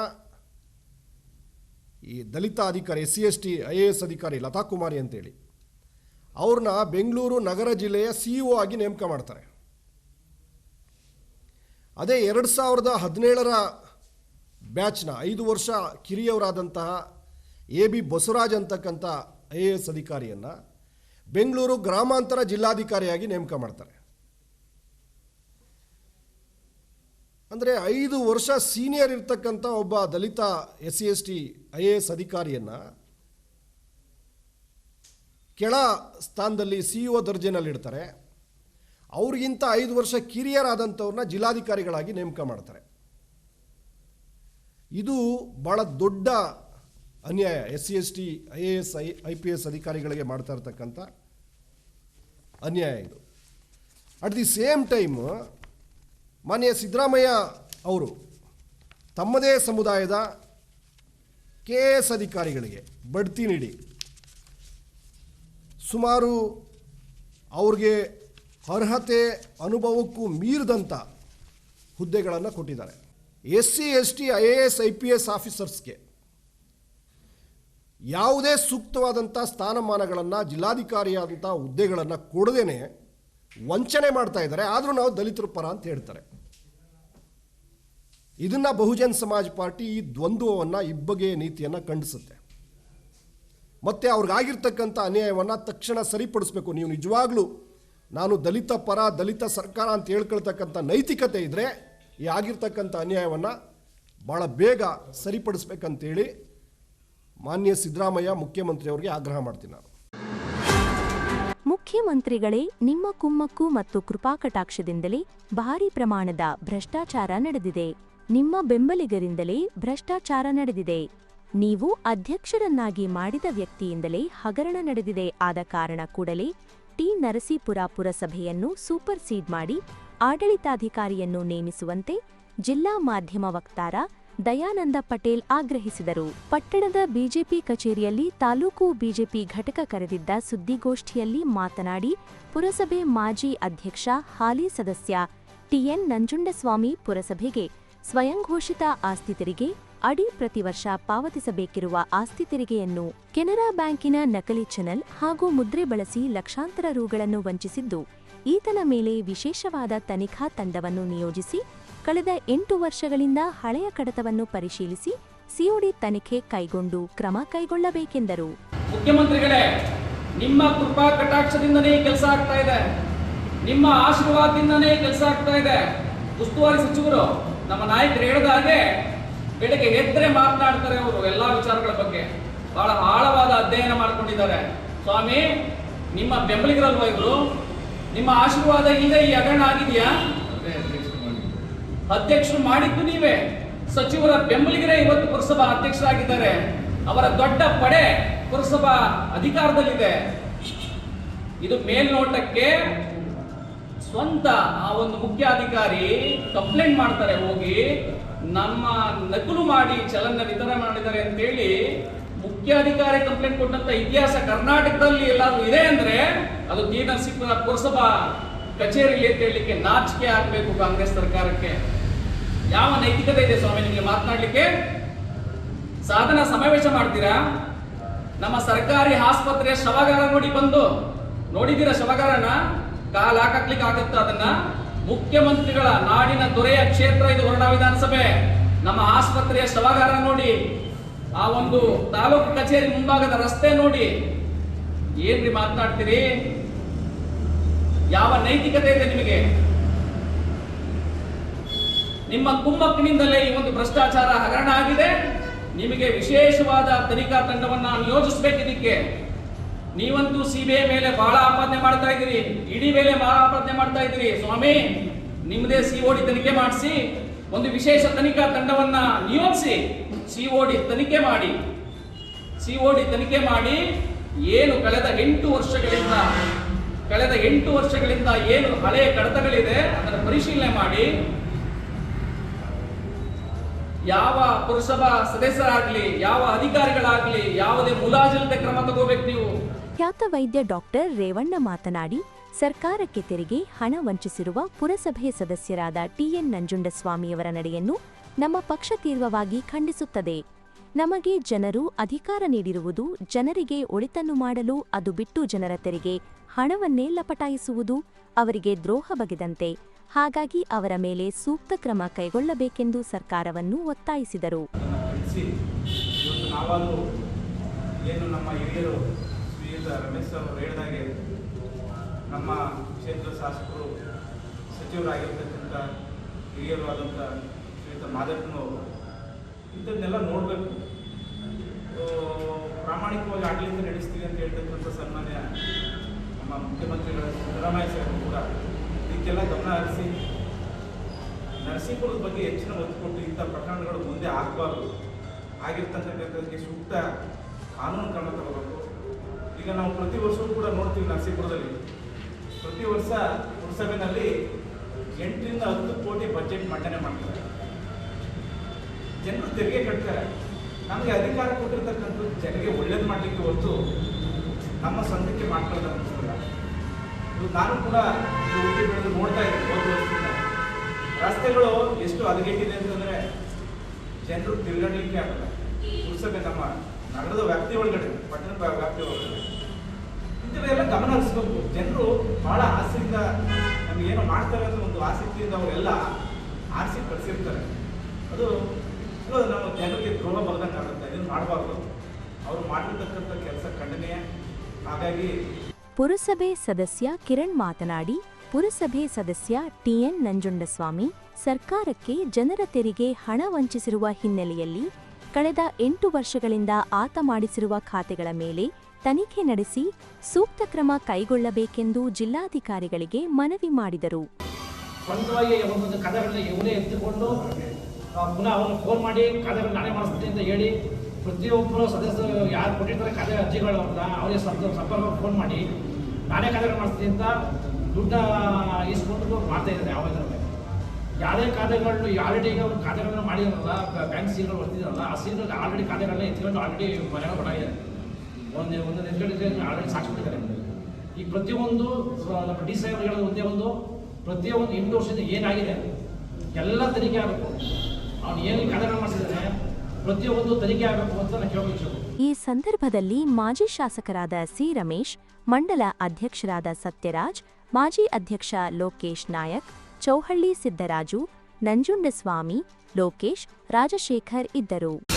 ಈ ದಲಿತ ಅಧಿಕಾರಿ S C S T I A S ಅಧಿಕಾರಿ ಲತಾ ಕುಮಾರಿ ಅಂತೇಳಿ, ಅವ್ರನ್ನ ಬೆಂಗಳೂರು, ನಗರ ಜಿಲ್ಲೆಯ ಸಿ ಇ ಆಗಿ ನೇಮಕ ಮಾಡ್ತಾರೆ. ಅದೇ ಎರಡು ಸಾವಿರದ ಹದಿನೇಳರ ಬ್ಯಾಚ್ನ ಐದು ವರ್ಷ ಕಿರಿಯವರಾದಂತಹ ಎ ಬಿ ಬಸವರಾಜ್ ಅಂತಕ್ಕಂಥ ಐ ಎ ಎಸ್ ಅಧಿಕಾರಿಯನ್ನು ಬೆಂಗಳೂರು ಗ್ರಾಮಾಂತರ ಜಿಲ್ಲಾಧಿಕಾರಿಯಾಗಿ ನೇಮಕ ಮಾಡ್ತಾರೆ. ಅಂದರೆ ಐದು ವರ್ಷ ಸೀನಿಯರ್ ಇರ್ತಕ್ಕಂಥ ಒಬ್ಬ ದಲಿತ S C S T I A S ಅಧಿಕಾರಿಯನ್ನು ಕೆಳ ಸ್ಥಾನದಲ್ಲಿ ಸಿ ಇ ಒ ದರ್ಜೆನಲ್ಲಿಡ್ತಾರೆ ಅವ್ರಿಗಿಂತ ಐದು ವರ್ಷ ಕಿರಿಯರಾದಂಥವ್ರನ್ನ ಜಿಲ್ಲಾಧಿಕಾರಿಗಳಾಗಿ ನೇಮಕ ಮಾಡ್ತಾರೆ. ಇದು ಭಾಳ ದೊಡ್ಡ ಅನ್ಯಾಯ, S C S T, I A S, I I P S ಅಧಿಕಾರಿಗಳಿಗೆ ಮಾಡ್ತಾ ಇರ್ತಕ್ಕಂಥ ಅನ್ಯಾಯ ಇದು. ಅಟ್ ದಿ ಸೇಮ್ ಟೈಮ್ ಮಾನ್ಯ ಸಿದ್ದರಾಮಯ್ಯ ಅವರು ತಮ್ಮದೇ ಸಮುದಾಯದ ಕೆ ಎಸ್ ಅಧಿಕಾರಿಗಳಿಗೆ ಬಡ್ತಿ ನೀಡಿ ಸುಮಾರು ಅವ್ರಿಗೆ ಅರ್ಹತೆ ಅನುಭವಕ್ಕೂ ಮೀರಿದಂಥ ಹುದ್ದೆಗಳನ್ನು ಕೊಟ್ಟಿದ್ದಾರೆ. S C, S T, I A S, I P S ಆಫೀಸರ್ಸ್ಗೆ ಯಾವುದೇ ಸೂಕ್ತವಾದಂಥ ಸ್ಥಾನಮಾನಗಳನ್ನು ಜಿಲ್ಲಾಧಿಕಾರಿಯಾದಂಥ ಹುದ್ದೆಗಳನ್ನು ಕೊಡದೇನೆ ವಂಚನೆ ಮಾಡ್ತಾ ಇದ್ದಾರೆ. ಆದರೂ ನಾವು ದಲಿತರ ಪರ ಅಂತ ಹೇಳ್ತಾರೆ. ಇದನ್ನು ಬಹುಜನ್ ಸಮಾಜ ಪಾರ್ಟಿ ಈ ದ್ವಂದ್ವವನ್ನು ಇಬ್ಬಗೆಯ ನೀತಿಯನ್ನು ಖಂಡಿಸುತ್ತೆ. ಮತ್ತು ಅವ್ರಿಗಾಗಿರ್ತಕ್ಕಂಥ ಅನ್ಯಾಯವನ್ನು ತಕ್ಷಣ ಸರಿಪಡಿಸ್ಬೇಕು. ನೀವು ನಿಜವಾಗ್ಲೂ ನಾನು ದಲಿತ ಪರ, ದಲಿತ ಸರ್ಕಾರ ಅಂತ ಹೇಳ್ಕೊಳ್ತಕ್ಕಂಥ ನೈತಿಕತೆ ಇದ್ದರೆ ಈ ಆಗಿರ್ತಕ್ಕಂಥ ಅನ್ಯಾಯವನ್ನು ಭಾಳ ಬೇಗ ಸರಿಪಡಿಸ್ಬೇಕಂತೇಳಿ ಮಾನ್ಯ ಸಿದ್ದರಾಮಯ್ಯ ಮುಖ್ಯಮಂತ್ರಿಯವರಿಗೆ ಆಗ್ರಹ ಮಾಡ್ತೀನಿ ನಾನು. ಮುಖ್ಯಮಂತ್ರಿಗಳೇ, ನಿಮ್ಮ ಕುಮ್ಮಕ್ಕು ಮತ್ತು ಕೃಪಾಕಟಾಕ್ಷದಿಂದಲೇ ಭಾರೀ ಪ್ರಮಾಣದ ಭ್ರಷ್ಟಾಚಾರ ನಡೆದಿದೆ. ನಿಮ್ಮ ಬೆಂಬಲಿಗರಿಂದಲೇ ಭ್ರಷ್ಟಾಚಾರ ನಡೆದಿದೆ. ನೀವು ಅಧ್ಯಕ್ಷರನ್ನಾಗಿ ಮಾಡಿದ ವ್ಯಕ್ತಿಯಿಂದಲೇ ಹಗರಣ ನಡೆದಿದೆ. ಆದ ಕಾರಣ ಕೂಡಲೇ ಟಿ. ನರಸೀಪುರ ಪುರಸಭೆಯನ್ನು ಸೂಪರ್ ಸೀಡ್ ಮಾಡಿ ಆಡಳಿತಾಧಿಕಾರಿಯನ್ನು ನೇಮಿಸುವಂತೆ ಜಿಲ್ಲಾ ಮಾಧ್ಯಮ ವಕ್ತಾರ ದಯಾನಂದ ಪಟೇಲ್ ಆಗ್ರಹಿಸಿದರು. ಪಟ್ಟಣದ ಬಿಜೆಪಿ ಕಚೇರಿಯಲ್ಲಿ ತಾಲೂಕು ಬಿಜೆಪಿ ಘಟಕ ಕರೆದಿದ್ದ ಸುದ್ದಿಗೋಷ್ಠಿಯಲ್ಲಿ ಮಾತನಾಡಿ, ಪುರಸಭೆ ಮಾಜಿ ಅಧ್ಯಕ್ಷ, ಹಾಲಿ ಸದಸ್ಯ ಟಿಎನ್ ನಂಜುಂಡಸ್ವಾಮಿ ಪುರಸಭೆಗೆ ಸ್ವಯಂಘೋಷಿತ ಆಸ್ತಿ ತೆರಿಗೆ, ಅಡಿ ಪ್ರತಿ ವರ್ಷ ಪಾವತಿಸಬೇಕಿರುವ ಆಸ್ತಿ ತೆರಿಗೆಯನ್ನು ಕೆನರಾ ಬ್ಯಾಂಕಿನ ನಕಲಿ ಚಾನೆಲ್ ಹಾಗೂ ಮುದ್ರೆ ಬಳಸಿ ಲಕ್ಷಾಂತರ ರುಗಳನ್ನು ವಂಚಿಸಿದ್ದು, ಈತನ ಮೇಲೆ ವಿಶೇಷವಾದ ತನಿಖಾ ತಂಡವನ್ನು ನಿಯೋಜಿಸಿ ಕಳೆದ ಎಂಟು ವರ್ಷಗಳಿಂದ ಹಳೆಯ ಕಡತವನ್ನು ಪರಿಶೀಲಿಸಿ ಸಿಒಡಿ ತನಿಖೆ ಕೈಗೊಂಡು ಕ್ರಮ ಕೈಗೊಳ್ಳಬೇಕೆಂದರು. ಮುಖ್ಯಮಂತ್ರಿಗಳೇ, ನಿಮ್ಮ ಕೃಪಾ ಕಟಾಕ್ಷದಿಂದನೇ ಕೆಲಸ ಆಗ್ತಾ ಇದೆ. ನಿಮ್ಮ ಆಶೀರ್ವಾದದಿಂದನೇ ಕೆಲಸ ಆಗ್ತಾ ಇದೆ. ಉಸ್ತುವಾರಿ ಸಚಿವರು, ನಮ್ಮ ನಾಯಕರು ಹೇಳಿದ ಹಾಗೆ ಬೆಳಗ್ಗೆ ಎದ್ರೆ ಮಾತನಾಡ್ತಾರೆ ಅವರು ಎಲ್ಲಾ ವಿಚಾರಗಳ ಬಗ್ಗೆ. ಬಹಳ ಆಳವಾದ ಅಧ್ಯಯನ ಮಾಡ್ಕೊಂಡಿದ್ದಾರೆ. ಸ್ವಾಮಿ, ನಿಮ್ಮ ಬೆಂಬಲಿಗರಲ್ವ ಇವರು? ನಿಮ್ಮ ಆಶೀರ್ವಾದ ಈಗ ಈ ಹಗರಣ ಆಗಿದೆಯಾ? ಅಧ್ಯಕ್ಷರು ಮಾಡಿದ್ದು ನೀವೇ. ಸಚಿವರ ಬೆಂಬಲಿಗರೇ ಇವತ್ತು ಪುರಸಭಾ ಅಧ್ಯಕ್ಷರಾಗಿದ್ದಾರೆ. ಅವರ ದೊಡ್ಡ ಪಡೆ ಪುರಸಭಾ ಅಧಿಕಾರದಲ್ಲಿದೆ. ಇದು ಮೇಲ್ನೋಟಕ್ಕೆ ಸ್ವಂತ ಆ ಒಂದು ಮುಖ್ಯಾಧಿಕಾರಿ ಕಂಪ್ಲೇಂಟ್ ಮಾಡ್ತಾರೆ ಹೋಗಿ, ನಮ್ಮ ನಕಲು ಮಾಡಿ ಚಲನ ವಿತರಣೆ ಮಾಡಿದ್ದಾರೆ ಅಂತೇಳಿ ಮುಖ್ಯಾಧಿಕಾರಿ ಕಂಪ್ಲೇಂಟ್ ಕೊಟ್ಟಂತ ಇತಿಹಾಸ ಕರ್ನಾಟಕದಲ್ಲಿ ಎಲ್ಲಾದ್ರೂ ಇದೆ ಅಂದ್ರೆ ಅದು ಟಿ ಸಿಕ್ಕ ಪುರಸಭಾ ಕಚೇರಿಯಲ್ಲಿ ಅಂತ ಹೇಳಲಿಕ್ಕೆ ನಾಚಿಕೆ ಆಗಬೇಕು ಕಾಂಗ್ರೆಸ್ ಸರ್ಕಾರಕ್ಕೆ. ಯಾವ ನೈತಿಕತೆ ಇದೆ ಸ್ವಾಮಿ, ನಿಮಗೆ ಮಾತನಾಡಲಿಕ್ಕೆ? ಸಾಧನ ಸಮಾವೇಶ ಮಾಡ್ತೀರಾ? ನಮ್ಮ ಸರ್ಕಾರಿ ಆಸ್ಪತ್ರೆಯ ಶವಗಾರ ನೋಡಿ ಬಂದು, ನೋಡಿದ್ದೀರಾ ಶವಗಾರನ? ಕಾಲ ಹಾಕಲಿಕ್ಕೆ ಆಗುತ್ತಾ ಅದನ್ನ? ಮುಖ್ಯಮಂತ್ರಿಗಳ ನಾಡಿನ ದೊರೆಯ ಕ್ಷೇತ್ರ ಇದು ಹೊರಡ ವಿಧಾನಸಭೆ. ನಮ್ಮ ಆಸ್ಪತ್ರೆಯ ಶವಗಾರ ನೋಡಿ, ಆ ಒಂದು ತಾಲೂಕು ಕಚೇರಿ ಮುಂಭಾಗದ ರಸ್ತೆ ನೋಡಿ. ಏನ್ರಿ ಮಾತನಾಡ್ತೀರಿ? ಯಾವ ನೈತಿಕತೆ ಇದೆ ನಿಮಗೆ? ನಿಮ್ಮ ಕುಮ್ಮಕ್ಕಿನಿಂದಲೇ ಈ ಒಂದು ಭ್ರಷ್ಟಾಚಾರ ಹಗರಣ ಆಗಿದೆ. ನಿಮಗೆ ವಿಶೇಷವಾದ ತನಿಖಾ ತಂಡವನ್ನ ನಿಯೋಜಿಸಬೇಕು ಇದಕ್ಕೆ ನೀವಂತೂ ಸಿಬಿಐ ಮೇಲೆ ಬಹಳ ಆಪಾದನೆ ಮಾಡ್ತಾ ಇದ್ದೀರಿ. ಇಡಿ ಮೇಲೆ ಬಹಳ ಆಪಾದನೆ ಮಾಡ್ತಾ ಇದ್ದೀರಿ. ಸ್ವಾಮಿ ನಿಮ್ಮದೇ ಸಿಒಡಿ ತನಿಖೆ ಮಾಡಿಸಿ, ಒಂದು ವಿಶೇಷ ತನಿಖಾ ತಂಡವನ್ನ ನಿಯೋಜಿಸಿ, ಸಿಒಡಿ ತನಿಖೆ ಮಾಡಿ. ಸಿಒಡಿ ತನಿಖೆ ಮಾಡಿ ಏನು ಕಳೆದ ಎಂಟು ವರ್ಷಗಳಿಂದ, ಕಳೆದ ಎಂಟು ವರ್ಷಗಳಿಂದ ಏನು ಹಳೆಯ ಕಡತಗಳಿದೆ, ಅದನ್ನು ಪರಿಶೀಲನೆ ಮಾಡಿ ಯಾವ ಪುರಸಭಾ ಸದಸ್ಯರಾಗ್ಲಿ, ಯಾವ ಅಧಿಕಾರಿಗಳಾಗ್ಲಿ, ಯಾವುದೇ ಮುಲಾಜಿಲ್ಲದೆ ಕ್ರಮ ತಗೋಬೇಕು ನೀವು. ಖ್ಯಾತ ವೈದ್ಯ ಡಾಕ್ಟರ್ ರೇವಣ್ಣ ಮಾತನಾಡಿ, ಸರ್ಕಾರಕ್ಕೆ ತೆರಿಗೆ ಹಣ ವಂಚಿಸಿರುವ ಪುರಸಭೆ ಸದಸ್ಯರಾದ ಟಿಎನ್ ನಂಜುಂಡಸ್ವಾಮಿಯವರ ನಡೆಯನ್ನು ನಮ್ಮ ಪಕ್ಷ ತೀವ್ರವಾಗಿ ಖಂಡಿಸುತ್ತದೆ. ನಮಗೆ ಜನರು ಅಧಿಕಾರ ನೀಡಿರುವುದು, ಜನರಿಗೆ ಒಳಿತನ್ನು ಮಾಡಲು ಅದು ಬಿಟ್ಟು ಜನರ ತೆರಿಗೆ ಹಣವನ್ನೇ ಲಪಟಾಯಿಸುವುದು ಅವರಿಗೆ ದ್ರೋಹ ಬಗೆದಂತೆ. ಹಾಗಾಗಿ ಅವರ ಮೇಲೆ ಸೂಕ್ತ ಕ್ರಮ ಕೈಗೊಳ್ಳಬೇಕೆಂದು ಸರ್ಕಾರವನ್ನು ಒತ್ತಾಯಿಸಿದರು. ಏನು ನಮ್ಮ ಹಿರಿಯರು ಶ್ರೀಯುತ ರಮೇಶ್ ಅವರು ಹೇಳಿದಾಗೆ ನಮ್ಮ ಕ್ಷೇತ್ರ ಶಾಸಕರು ಸಚಿವರಾಗಿರ್ತಕ್ಕಂಥ ಹಿರಿಯರು ಆದಂಥ ಶ್ರೀಯುತ ಮಾದಪ್ಪನವರು ಇಂಥದ್ದನ್ನೆಲ್ಲ ನೋಡಬೇಕು. ಪ್ರಾಮಾಣಿಕವಾಗಿ ಆಡಳಿತ ನಡೆಸ್ತೀವಿ ಅಂತ ಹೇಳ್ತಕ್ಕಂಥ ಸನ್ಮಾನ್ಯ ನಮ್ಮ ಮುಖ್ಯಮಂತ್ರಿಗಳ ಸಿದ್ದರಾಮಯ್ಯ ಸಾಹೇಬರು ಕೂಡ ಇದಕ್ಕೆಲ್ಲ ಗಮನ ಹರಿಸಿ. ನರಸೀಪುರದ ಬಗ್ಗೆ ಹೆಚ್ಚಿನ ಒತ್ತು ಕೊಟ್ಟು ಇಂಥ ಪ್ರಕರಣಗಳು ಮುಂದೆ ಆಗಬಾರ್ದು. ಆಗಿರ್ತಕ್ಕಂಥದ್ದಕ್ಕೆ ಸೂಕ್ತ ಕಾನೂನು ಕ್ರಮ ತಗೋಬೇಕು. ಈಗ ನಾವು ಪ್ರತಿ ವರ್ಷವೂ ಕೂಡ ನೋಡ್ತೀವಿ ನರಸೀಪುರದಲ್ಲಿ. ಪ್ರತಿ ವರ್ಷ ಪುರಸಭೆಯಲ್ಲಿ ಎಂಟರಿಂದ ಹತ್ತು ಕೋಟಿ ಬಜೆಟ್ ಮಂಡನೆ ಮಾಡ್ತಾರೆ. ಜನರು ತೆರಿಗೆ ಕಟ್ತಾರೆ. ನಮಗೆ ಅಧಿಕಾರ ಕೊಟ್ಟಿರ್ತಕ್ಕಂಥದ್ದು ಜನರಿಗೆ ಒಳ್ಳೇದು ಮಾಡಲಿಕ್ಕೆ ಹೊತ್ತು ನಮ್ಮ ಸ್ವಂತಕ್ಕೆ ಮಾಡ್ಕೊಳ್ಳೋದು ಅನಿಸ್ತಿಲ್ಲ ಇದು ನಾನು ಕೂಡ ಹುಟ್ಟಿ ಬೆಳೆದು ನೋಡ್ತಾ ಇದ್ದೀನಿ ಒಂದು ವರ್ಷದಿಂದ. ರಸ್ತೆಗಳು ಎಷ್ಟು ಹದಗೆಟ್ಟಿದೆ ಅಂತಂದ್ರೆ ಜನರು ತಿರುಗಾಡಲಿಕ್ಕೆ ಆಗಲ್ಲ. ಉಳಿಸೋಕೆ ನಮ್ಮ ನಗರದ ವ್ಯಾಪ್ತಿ ಒಳಗಡೆ ಪಟ್ಟಣದ ವ್ಯಾಪ್ತಿ ಒಳಗಡೆ. ಇಂಥವೆಲ್ಲ ಗಮನ ಹರಿಸ್ಬೇಕು ಜನರು ಬಹಳ ಆಸೆಯಿಂದ ನಮ್ಗೆ ಏನೋ ಮಾಡ್ತಾರೆ ಅಂತ ಒಂದು ಆಸಕ್ತಿಯಿಂದ ಅವರೆಲ್ಲ ಆರಿಸಿ ಕಳಿಸಿರ್ತಾರೆ. ಅದು ನಾವು ಜನರಿಗೆ ದ್ರೋಹ ಬರ್ದಂಗೆ ಆಗುತ್ತೆ ಇದನ್ನು ಮಾಡಬಾರ್ದು. ಅವರು ಮಾಡಿರ್ತಕ್ಕಂಥ ಕೆಲಸ ಖಂಡನೆಯ. ಹಾಗಾಗಿ ಪುರಸಭೆ ಸದಸ್ಯ ಕಿರಣ್ ಮಾತನಾಡಿ, ಪುರಸಭೆ ಸದಸ್ಯ ಟಿಎನ್ ನಂಜುಂಡಸ್ವಾಮಿ ಸರ್ಕಾರಕ್ಕೆ ಜನರ ತೆರಿಗೆ ಹಣ ವಂಚಿಸಿರುವ ಹಿನ್ನೆಲೆಯಲ್ಲಿ ಕಳೆದ ಎಂಟು ವರ್ಷಗಳಿಂದ ಆತ ಮಾಡಿಸಿರುವ ಖಾತೆಗಳ ಮೇಲೆ ತನಿಖೆ ನಡೆಸಿ ಸೂಕ್ತ ಕ್ರಮ ಕೈಗೊಳ್ಳಬೇಕೆಂದು ಜಿಲ್ಲಾಧಿಕಾರಿಗಳಿಗೆ ಮನವಿ ಮಾಡಿದರು. ಪುನಃ ಅವನು ಫೋನ್ ಮಾಡಿ ನಾನೇ ಮಾಡಿಸ್ತೀನಿ ಅಂತ ಹೇಳಿ ಪ್ರತಿಯೊಬ್ಬರು ಸದಸ್ಯರು ಯಾರು ಕೊಟ್ಟಿರ್ತಾರೆ ಖಾತೆ ಅರ್ಜಿಗಳು ಅಂತ ಅವರಿಗೆ ಸಂಪರ್ಕ ಫೋನ್ ಮಾಡಿ, ನಾನೇ ಕಥೆಗಳು ಮಾಡಿಸ್ತೀನಿ ಅಂತ ದುಡ್ಡ ಇಸ್ಕೊಂಡು ಮಾಡ್ತಾ ಇದ್ದಾರೆ ಯಾವಾಗ ಯಾವುದೇ ಖಾತೆಗಳನ್ನು ಆಲ್ರೆಡಿ ಈಗ ಒಂದು ಖಾತೆಗಳನ್ನ ಮಾಡಿದಾರಲ್ಲ ಬ್ಯಾಂಕ್ ಸೀಲ್ಗಳು ಬರ್ತಿದ್ದಾರಲ್ಲ ಆ ಸೀಲ್ಗಳು ಆಲ್ರೆಡಿ ಖಾತೆಗಳನ್ನ ಎತ್ಕೊಂಡು ಆಲ್ರೆಡಿ ಮನೆಗಳು ಕೊಡಾಗಿದೆ ಒಂದು ಒಂದು ಎತ್ಕೊಂಡಿದ್ರೆ ಆಲ್ರೆಡಿ ಸಾಕ್ಷಿ ಕೊಟ್ಟಿದ್ದಾರೆ ಈ ಪ್ರತಿಯೊಂದು ನಮ್ಮ ಡಿ ಸಿ ಹೇಳೋದು ಒಂದೇ ಒಂದು, ಪ್ರತಿಯೊಂದು ಎಂಟು ವರ್ಷದಿಂದ ಏನಾಗಿದೆ? ಎಲ್ಲ ತನಿಖೆ ಆಗಬೇಕು ಅವ್ನು ಏನು ಖಾತೆಗಳನ್ನ ಮಾಡಿಸಿದ್ದಾನೆ? ಈ ಸಂದರ್ಭದಲ್ಲಿ ಮಾಜಿ ಶಾಸಕರಾದ ಸಿ ರಮೇಶ್, ಮಂಡಲ ಅಧ್ಯಕ್ಷರಾದ ಸತ್ಯರಾಜ್, ಮಾಜಿ ಅಧ್ಯಕ್ಷ ಲೋಕೇಶ್ ನಾಯಕ್, ಚೌಹಳ್ಳಿ ಸಿದ್ದರಾಜು, ನಂಜುಂಡಸ್ವಾಮಿ, ಲೋಕೇಶ್, ರಾಜಶೇಖರ್ ಇದ್ದರು.